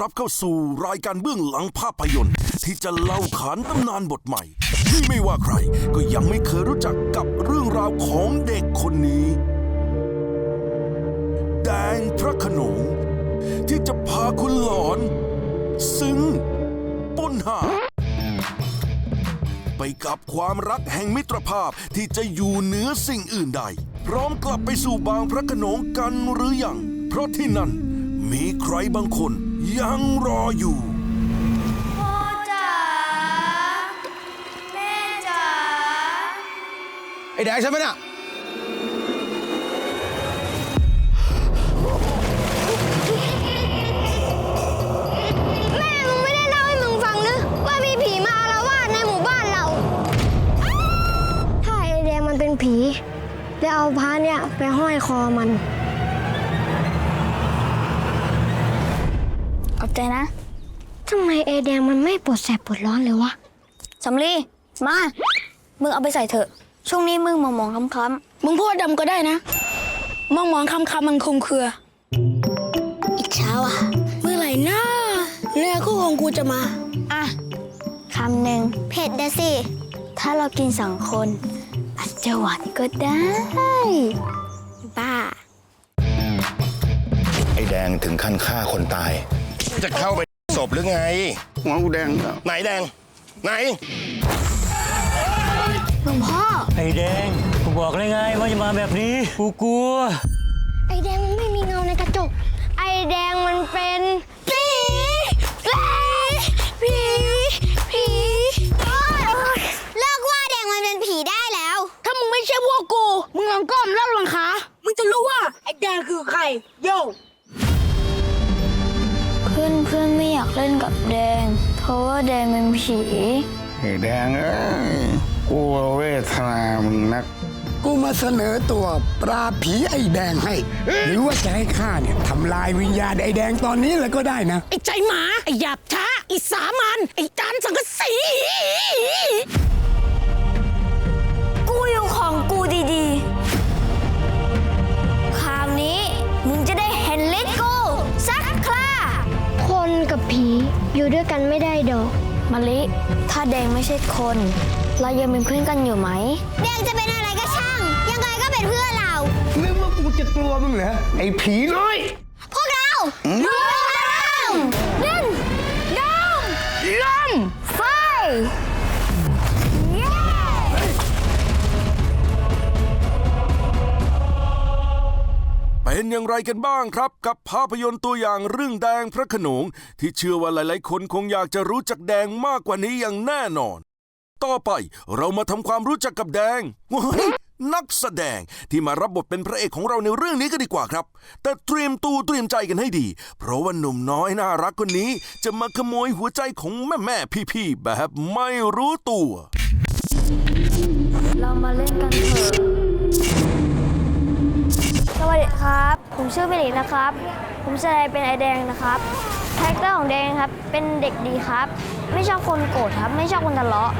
รับเข้าสู่รายการเบื้องหลังภาพยนตร์ ที่จะเล่าขานตำนานบทใหม่ ที่ไม่ว่าใครก็ยังไม่เคยรู้จักกับเรื่องราวของเด็กคนนี้ แดงพระโขนงที่จะพาคุณหลอน ซึ้งปนหาไปกับความรักแห่งมิตรภาพที่จะอยู่เหนือสิ่งอื่นใด พร้อมกลับไปสู่บางพระโขนงกันหรือยัง เพราะที่นั่นมีใครบางคน ยังรออยู่ พ่อจ๋าแม่จ๋าไอ้แดงใช่ไหมน่ะ แม่มึงไม่ได้เล่าให้มึงฟังหรือว่ามีผีมาอาละวาดในหมู่บ้านเรา ถ้าไอแดงมันเป็นผี แล้วเอาพระเนี่ยไปห้อยคอมัน ขอบใจนะ ทำไมไอแดงมันไม่ปวดแสบปวดร้อนเลยวะ สำลีมา มึงเอาไปใส่เถอะ ช่วงนี้มึงมองมองๆคล้ำมึงพูดดำก็ได้นะ มองมองคำคำมันคลุมเครือๆอิจฉาว่ะ เมื่อไหร่นะเนื้อคู่ของกูจะมา อะคำหนึ่งเผ็ดเดสิ ถ้าเรากินสองคน อาจจะหวานก็ได้ บ้า ไอ้แดงถึงขั้นฆ่าคนตาย จะเข้าไปศพหรือไง หัวกูแดงไหนแดง ไหน หลวงพ่อ ไอ้แดงกูบอกเลยไงว่าจะมาแบบนี้ กูกลัว ไอแดงมันไม่มีเงาในกระจก ไอแดงมันเป็น เพื่อนเพื่อนไม่อยากเล่นกับแดง เพราะว่าแดงเป็นผีไอ้แดงเอ้ยกูเวทนามึงนัก กูมาเสนอตัวปราบผีไอ้แดงให้ หรือว่าจะให้ข้าเนี่ยทำลายวิญญาณไอ้แดงตอนนี้เลยก็ได้นะ ไอ้ใจหมา ไอ้หยาบช้าไอ้สามันไอ้จานสังกะสี อยู่ด้วยกันไม่ได้ดอกมะลิ ถ้าแดงไม่ใช่คน เรายังเป็นเพื่อนกันอยู่ไหม แดงจะเป็นอะไรก็ช่าง ยังไงก็เป็นเพื่อนเรา นึกว่ากูจะกลัวมึงเหรอไอ้ผีน้อย พวกเรา เป็นอย่างไรกันบ้างครับ กับภาพยนตร์ตัวอย่างเรื่องแดงพระขนง ที่เชื่อว่าหลายๆ คนคงอยากจะรู้จักแดงมากกว่านี้อย่างแน่นอน ต่อไปเรามาทำความรู้จักกับแดงเฮ้ยนักแสดงที่มารับบทเป็นพระเอกของเราในเรื่องนี้กันดีกว่าครับ แต่เตรียมตัวเตรียมใจกันให้ดี เพราะว่าหนุ่มน้อยน่ารักคนนี้จะมาขโมยหัวใจของแม่แม่พี่ๆแบบไม่รู้ตัว เรามาเล่นกันเถอะ สวัสดีครับ ผมชื่อเมลินะครับ ผมแสดงเป็นไอแดงนะครับคาแรคเตอร์ของแดงครับ เป็นเด็กดีครับ ไม่ชอบคนโกรธครับ ไม่ชอบคนทะเลาะ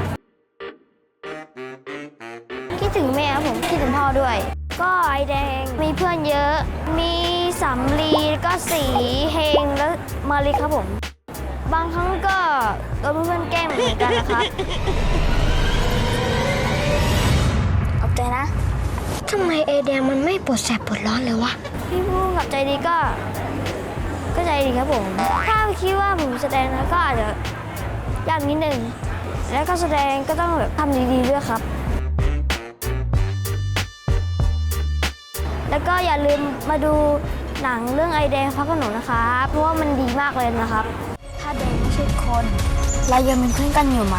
คิดถึงแม่ครับผม คิดถึงพ่อด้วย ก็ไอแดงมีเพื่อนเยอะ มีสำลีแล้วก็สีเฮงและมาริครับผม บางครั้งก็โดนเพื่อนแกล้งเหมือนกันนะครับ ขอบใจนะ ทำไมไอแดงมันไม่ปวดแสบปวดร้อนเลยวะ พี่ผู้กับใจดีก็ ก็ใจดีครับผม ถ้าคิดว่าผมแสดงแล้วก็อาจจะยากนิดหนึ่ง แล้วก็แสดงก็ต้องแบบทำดีๆด้วยครับ แล้วก็อย่าลืมมาดูหนังเรื่องไอแดงพระโขนงนะครับ เพราะว่ามันดีมากเลยนะครับ ถ้าแดงไม่ใช่คน เรายังเป็นเพื่อนกันอยู่ไหม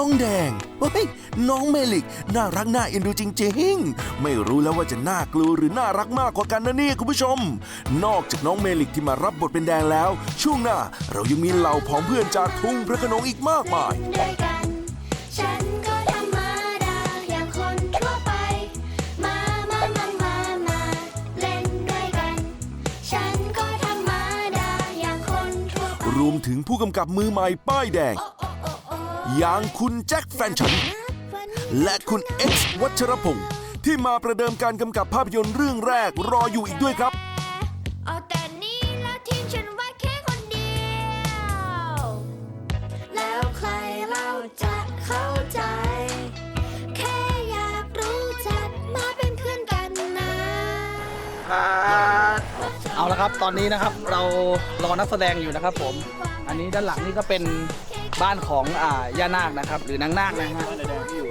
น้องแดงเฮ้ยน้องเมลิก น่ารักน่าเอ็นดูจริง ๆ ไม่รู้แล้วว่าจะน่ากลัวหรือน่ารักมากกว่ากันนะเนี่ยคุณผู้ชม นอกจากน้องเมลิกที่มารับบทเป็นแดงแล้ว ช่วงหน้าเรายังมีเหล่าพ้องเพื่อนจากทุ่งพระโขนงอีกมากมายด้วยกันฉันก็ธรรมดาอย่างคนทั่วไปมามามามามาเล่นด้วยกันฉันก็ธรรมดาอย่างคนทั่วไปรวมถึงผู้กำกับมือใหม่ป้ายแดงโอ้โอ้โอ้อย่างคุณแจ็คแฟนฉัน และคุณเอ็กซ์วัชรพงศ์ที่มาประเดิมการกำกับภาพยนตร์เรื่องแรกรออยู่อีกด้วยครับ เอาแต่นี่ละทิ้งฉันไว้แค่คนเดียว แล้วใครเราจะเข้าใจ แค่อยากรู้จักมาเป็นเพื่อนกันนะ เอาละครับ ตอนนี้นะครับเรารอนักแสดงอยู่นะครับผม อันนี้ด้านหลังนี่ก็เป็น บ้านของอ่าย่านาคนะครับ หรือนางนาคนะฮะ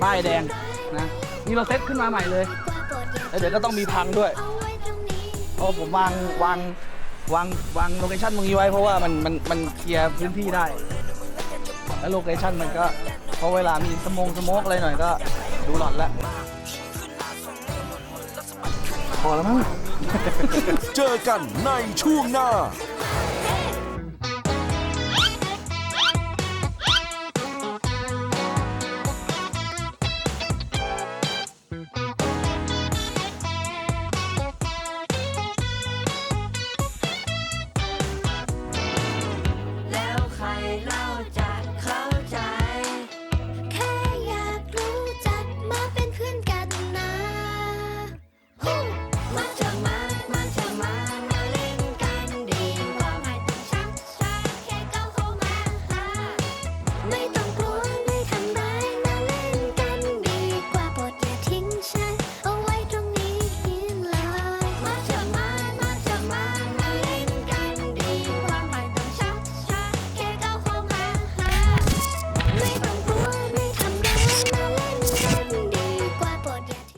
ป้ายแดงนะนี่เราเซตขึ้นมาใหม่เลยแล้วเดี๋ยวก็ต้องมีพังด้วยเพราะผมวางวางวางวางโลเคชั่นตรงนี้ไว้เพราะว่ามันมันมันเคลียร์พื้นที่ได้ แล้วโลเคชั่นมันก็พอเวลามีสมงสมกอะไรหน่อยก็ดูหลอนแล้วพอแล้วมั้งเจอกันในช่วงหน้า